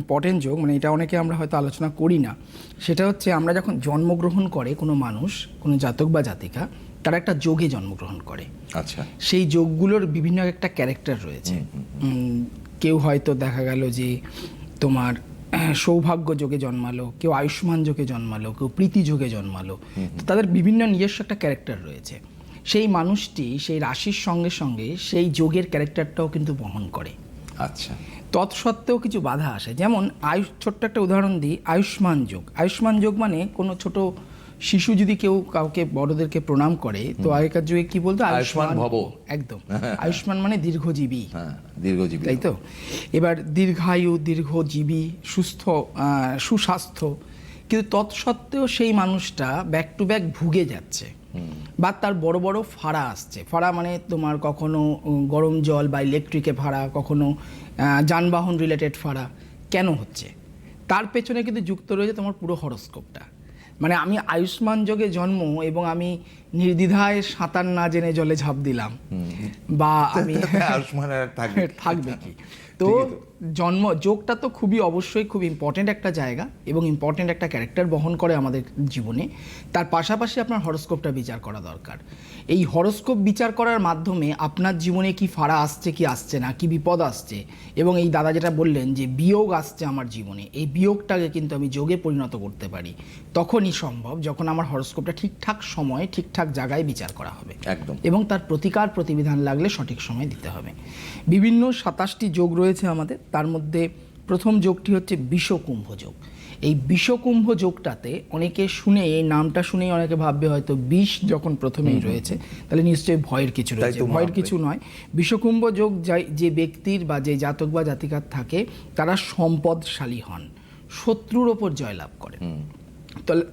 Important যোগ মানে এটা অনেকে আমরা হয়তো আলোচনা করি না। সেটা হচ্ছে আমরা যখন জন্মগ্রহণ করে কোনো মানুষ কোনো জাতক বা জাতিকা তারা একটা যোগে জন্মগ্রহণ করে। আচ্ছা। সেই যোগগুলোর বিভিন্ন একটা ক্যারেক্টার রয়েছে। কেউ হয়তো দেখা গেল যে তোমার সৌভাগ্য যোগে জন্মালো কেউ আয়ুষ্মান যোগে জন্মালো কেউ প্রীতি যোগে জন্মালো। তো তাদের বিভিন্ন নিজস্ব একটা ক্যারেক্টার রয়েছে। সেই মানুষটি সেই রাশির সঙ্গে সঙ্গে সেই যোগের ক্যারেক্টারটাও কিন্তু বহন করে। আচ্ছা। তৎসত্ত্বেও কিছু বাধা আসে। যেমন আয়ুষ ছোট্ট একটা উদাহরণ দিই আয়ুষ্মান যোগ। আয়ুষ্মান যোগ মানে কোনো ছোট শিশু যদি কেউ কাউকে বড়দেরকে প্রণাম করে তো আগেকার যুগে কি বলতো? আয়ুষ্মান ভব। একদম। আয়ুষ্মান মানে দীর্ঘজীবী। হ্যাঁ দীর্ঘজীবী তাই তো? এবার দীর্ঘায়ু দীর্ঘজীবী সুস্থ সুস্বাস্থ্য। কিন্তু তৎসত্ত্বেও সেই মানুষটা ব্যাক টু ব্যাক ভুগে যাচ্ছে। বা তার বড় বড় ফাড়া আসছে। ফাড়া মানে তোমার কখনো গরম জল বা ইলেকট্রিকে ফাড়া কখনো যানবাহন রিলেটেড ফাড়া কেন হচ্ছে? তার পেছনে কিন্তু যুক্ত রয়েছে তোমার পুরো হরস্কোপটা মানে আমি আয়ুষ্মান যোগে জন্ম এবং আমি নির্দ্বিধায় সাঁতার না জেনে জলে ঝাঁপ দিলাম। বা আমি থাকবে থাকবে কি? তো জন্ম যোগটা তো খুবই অবশ্যই খুব ইম্পর্টেন্ট একটা জায়গা এবং ইম্পর্টেন্ট একটা ক্যারেক্টার বহন করে আমাদের জীবনে। তার পাশাপাশি আপনার হরস্কোপটা বিচার করা দরকার। এই হরস্কোপ বিচার করার মাধ্যমে আপনার জীবনে কি ফাড়া আসছে কি আসছে না কি বিপদ আসছে এবং এই দাদা যেটা বললেন যে বিয়োগ আসছে আমার জীবনে এই বিয়োগটাকে কিন্তু আমি যোগে পরিণত করতে পারি। তখনই সম্ভব যখন আমার হরস্কোপটা ঠিকঠাক সময়ে ঠিকঠাক জায়গায় বিচার করা হবে। একদম। এবং তার প্রতিকার প্রতিবিধান লাগলে সঠিক সময় দিতে হবে। বিভিন্ন সাতাশটি যোগ রয়েছে আমাদের তার মধ্যে প্রথম যোগটি হচ্ছে বিষকুম্ভ যোগ। এই বিষকুম্ভ যোগটাতে অনেকে শুনে এই নামটা শুনেই অনেকে ভাববে হয়তো বিষ যখন প্রথমেই রয়েছে তাহলে নিশ্চয়ই ভয়ের কিছু রয়েছে। ভয়ের কিছু নয়। বিষকুম্ভ যোগ যাই- যে ব্যক্তির বা যে জাতক বা জাতিকার থাকে তারা সম্পদশালী হন শত্রুর ওপর জয়লাভ করেন।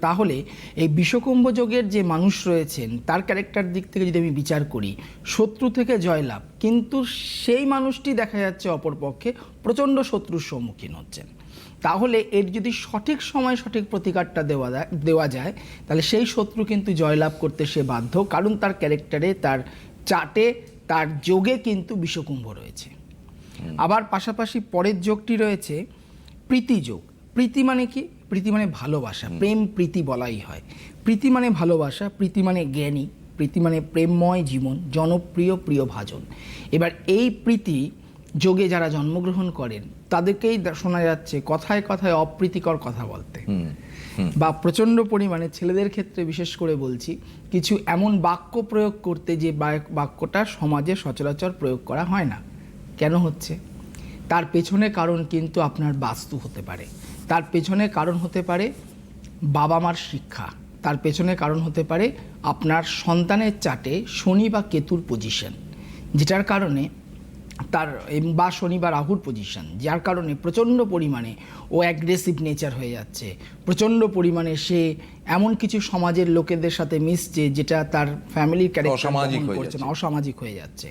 তাহলে- এই বিষকুম্ভ যোগের যে মানুষ রয়েছেন তার ক্যারেক্টার দিক থেকে যদি আমি বিচার করি শত্রু থেকে জয়লাভ। কিন্তু সেই মানুষটি দেখা যাচ্ছে অপরপক্ষে প্রচণ্ড শত্রুর সম্মুখীন হচ্ছেন। তাহলে এর যদি সঠিক সময় সঠিক প্রতিকারটা দেওয়া যায় দেওয়া যায় তাহলে সেই শত্রু কিন্তু জয়লাভ করতে সে বাধ্য কারণ তার ক্যারেক্টারে তার চাটে তার যোগে কিন্তু বিষকুম্ভ রয়েছে। আবার পাশাপাশি পরের যোগটি রয়েছে প্রীতি যোগ। প্রীতি মানে কি? প্রীতি মানে ভালোবাসা। প্রেম প্রীতি বলাই হয়। প্রীতি মানে ভালোবাসা প্রীতি মানে জ্ঞানী প্রীতি মানে প্রেমময় জীবন জনপ্রিয় প্রিয় ভাজন। এবার এই প্রীতি যোগে যারা জন্মগ্রহণ করেন তাদেরকেই শোনা যাচ্ছে কথায় কথায় অপ্রীতিকর কথা বলতে। বা প্রচণ্ড পরিমাণে ছেলেদের ক্ষেত্রে বিশেষ করে বলছি কিছু এমন বাক্য প্রয়োগ করতে যে বাক্যটা সমাজে সচরাচর প্রয়োগ করা হয় না। কেন হচ্ছে? তার পেছনে কারণ কিন্তু আপনার বাস্তু হতে পারে। তার পেছনে কারণ হতে পারে বাবা মার শিক্ষা। তার পেছনে কারণ হতে পারে আপনার সন্তানের চাটে শনি বা কেতুর পজিশন যেটার কারণে তার বা শনি বা রাহুর পজিশন যার কারণে প্রচণ্ড পরিমাণে ও অ্যাগ্রেসিভ নেচার হয়ে যাচ্ছে। প্রচণ্ড পরিমাণে সে এমন কিছু সমাজের লোকেদের সাথে মিশছে যেটা তার ফ্যামিলির করছে না অসামাজিক হয়ে যাচ্ছে।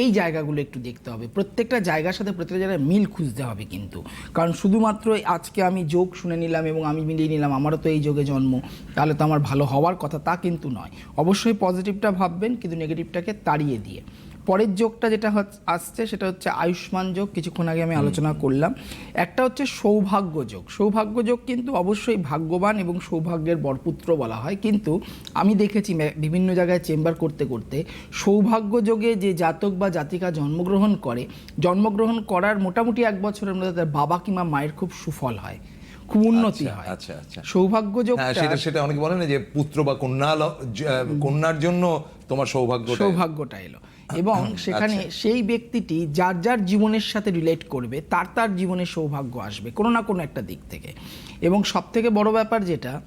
এই জায়গাগুলো একটু দেখতে হবে। প্রত্যেকটা জায়গার সাথে প্রত্যেকটা জায়গায় মিল খুঁজতে হবে কিন্তু। কারণ শুধুমাত্র আজকে আমি যোগ শুনে নিলাম এবং আমি মিলিয়ে নিলাম, আমারও তো এই যোগে জন্ম, তাহলে তো আমার ভালো হওয়ার কথা তা কিন্তু নয়। অবশ্যই পজিটিভটা ভাববেন, কিন্তু নেগেটিভটাকে তাড়িয়ে দিয়ে। পরের যোগটা যেটা আসছে সেটা হচ্ছে আয়ুষ্মান যোগ কিছুক্ষণ আগে আমি আলোচনা করলাম। একটা হচ্ছে সৌভাগ্য যোগ। সৌভাগ্য যোগ কিন্তু অবশ্যই ভাগ্যবান এবং সৌভাগ্যের বরপুত্র বলা হয়। কিন্তু আমি দেখেছি বিভিন্ন জায়গায় চেম্বার করতে করতে সৌভাগ্য যোগে যে জাতক বা জাতিকা জন্মগ্রহণ করে জন্মগ্রহণ করার মোটামুটি এক বছরের মধ্যে তার বাবা কিংবা মায়ের খুব সুফল হয়। খুব উন্নতি আচ্ছা, হয়। আচ্ছা, আচ্ছা। সৌভাগ্য যোগ হ্যাঁ সেটা সেটা অনেকে বলে না যে পুত্র বা কন্যা কন্যার জন্য তোমার সৌভাগ্য সৌভাগ্যটা এলো। এবং সেখানে সেই ব্যক্তিটি যার যার জীবনের সাথে রিলেট করবে তার তার জীবনে সৌভাগ্য আসবে কোনো না কোনো একটা দিক থেকে। এবং সব থেকে বড় ব্যাপার যেটা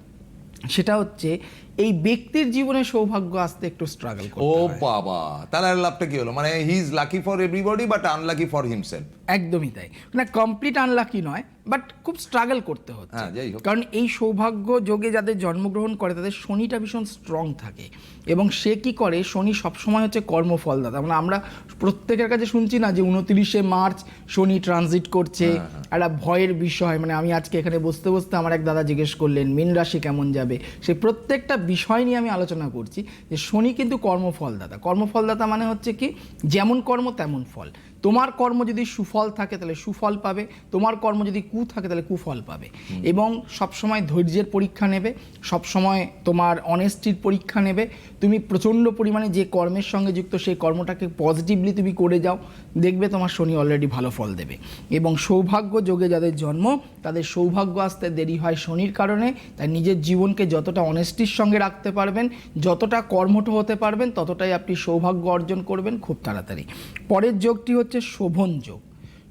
সেটা হচ্ছে এই ব্যক্তির জীবনে সৌভাগ্য আসতে একটু স্ট্রাগল ও করতে হয়। বাবা তাহলে আর লাভটা কি হলো? মানে he is lucky for everybody but unlucky for himself একদমই তাই। মানে কমপ্লিট আনলাকি নয় বাট খুব স্ট্রাগল করতে হচ্ছে। হ্যাঁ। কারণ এই সৌভাগ্য যোগে যাদের জন্মগ্রহণ করে তাদের শনিটা ভীষণ স্ট্রং থাকে। এবং সে কি করে? শনি সবসময় হচ্ছে কর্মফলদাতা। মানে আমরা প্রত্যেকের কাছে শুনছি না যে উনত্রিশে মার্চ শনি ট্রানজিট করছে। একটা ভয়ের বিষয়। মানে আমি আজকে এখানে বসতে বসতে আমার এক দাদা জিজ্ঞেস করলেন মীন রাশি কেমন যাবে? সে প্রত্যেকটা বিষয় নিয়ে আমি আলোচনা করছি যে শনি কিন্তু কর্মফলদাতা। কর্মফলদাতা মানে হচ্ছে কি? যেমন কর্ম তেমন ফল। তোমার কর্ম যদি সুফল থাকে তাহলে সুফল পাবে। তোমার কর্ম যদি কু থাকে তাহলে কুফল পাবে। এবং সবসময় ধৈর্যের পরীক্ষা নেবে। সবসময় তোমার অনেস্টির পরীক্ষা নেবে। তুমি প্রচণ্ড পরিমাণে যে কর্মের সঙ্গে যুক্ত সেই কর্মটাকে পজিটিভলি তুমি করে যাও। দেখবে তোমার শনি অলরেডি ভালো ফল দেবে। এবং সৌভাগ্য যোগে যাদের জন্ম তাদের সৌভাগ্য আসতে দেরি হয় শনির কারণে। তাই নিজের জীবনকে যতটা অনেস্টির সঙ্গে রাখতে পারবেন যতটা কর্মঠ হতে পারবেন ততটাই আপনি সৌভাগ্য অর্জন করবেন খুব তাড়াতাড়ি। পরের যোগটি হচ্ছে শোভন যোগ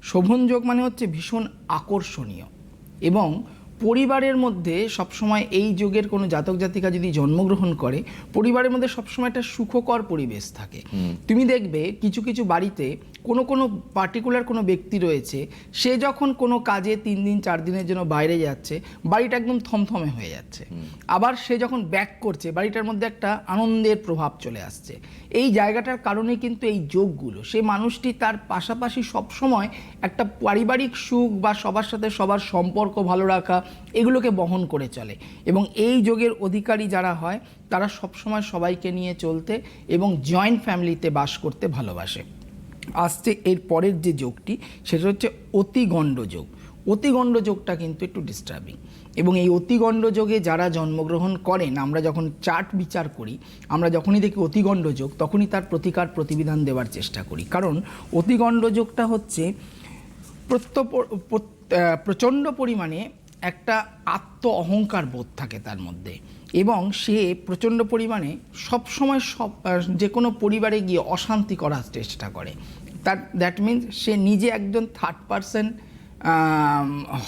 শোভন যোগ মানে হচ্ছে ভীষণ আকর্ষণীয় এবং পরিবারের মধ্যে সবসময় এই যুগের কোনো জাতক জাতিকা যদি জন্মগ্রহণ করে পরিবারের মধ্যে সবসময় একটা সুখকর পরিবেশ থাকে। তুমি দেখবে কিছু কিছু বাড়িতে কোনো কোনো পার্টিকুলার কোনো ব্যক্তি রয়েছে সে যখন কোনো কাজে তিন দিন চার দিনের জন্য বাইরে যাচ্ছে বাড়িটা একদম থমথমে হয়ে যাচ্ছে। আবার সে যখন ব্যাক করছে বাড়িটার মধ্যে একটা আনন্দের প্রভাব চলে আসছে। এই জায়গাটার কারণে কিন্তু এই যোগগুলো সে মানুষটি তার পাশাপাশি সবসময় একটা পারিবারিক সুখ বা সবার সাথে সবার সম্পর্ক ভালো রাখা এগুলোকে বহন করে চলে। এবং এই যোগের অধিকারী যারা হয়, তারা সবসময় সবাইকে নিয়ে চলতে এবং জয়েন্ট ফ্যামিলিতে বাস করতে ভালোবাসে। আসছে এর পরের যে যোগটি, সেটা হচ্ছে অতিগণ্ড যোগ। অতিগণ্ড যোগটা কিন্তু একটু ডিস্টার্বিং এবং এই অতিগণ্ড যোগে যারা জন্মগ্রহণ করেন, আমরা যখন চার্ট বিচার করি, আমরা যখনই দেখি অতিগণ্ড যোগ, তখনই তার প্রতিকার প্রতিবিধান দেওয়ার চেষ্টা করি। কারণ অতিগণ্ড যোগটা হচ্ছে প্রত্য- প্রচণ্ড পরিমাণে একটা আত্ম অহংকার বোধ থাকে তার মধ্যে। এবং সে প্রচণ্ড পরিমাণে সবসময় সব যে কোনো পরিবারে গিয়ে অশান্তি করার চেষ্টা করে। তার দ্যাট মিন্স সে নিজে একজন থার্ড পারসন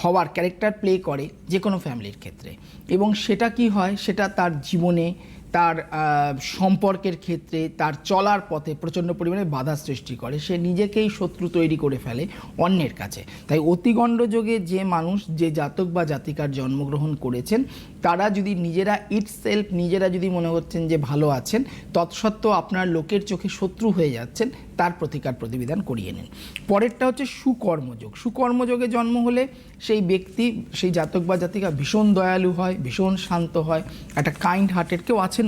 হওয়ার ক্যারেক্টার প্লে করে যে কোনো ফ্যামিলির ক্ষেত্রে। এবং সেটা কি হয়? সেটা তার জীবনে তার সম্পর্কের ক্ষেত্রে তার চলার পথে প্রচণ্ড পরিমাণে বাধা সৃষ্টি করে। সে নিজেকেই শত্রু তৈরি করে ফেলে অন্যের কাছে। তাই অতিগণ্ড যোগে যে মানুষ, যে জাতক বা জাতিকার জন্মগ্রহণ করেছেন, তারা যদি নিজেরা ইট সেলফ নিজেরা যদি মনে করছেন যে ভালো আছেন, তৎসত্ত্বেও আপনার লোকের চোখে শত্রু হয়ে যাচ্ছেন তার প্রতিকার প্রতিবিধান করিয়ে নিন। পরেরটা হচ্ছে সুকর্মযোগ। সুকর্মযোগে জন্ম হলে সেই ব্যক্তি, সেই জাতক বা জাতিকা ভীষণ দয়ালু হয়, ভীষণ শান্ত হয়। একটা কাইন্ড হার্টেড কেউ আছেন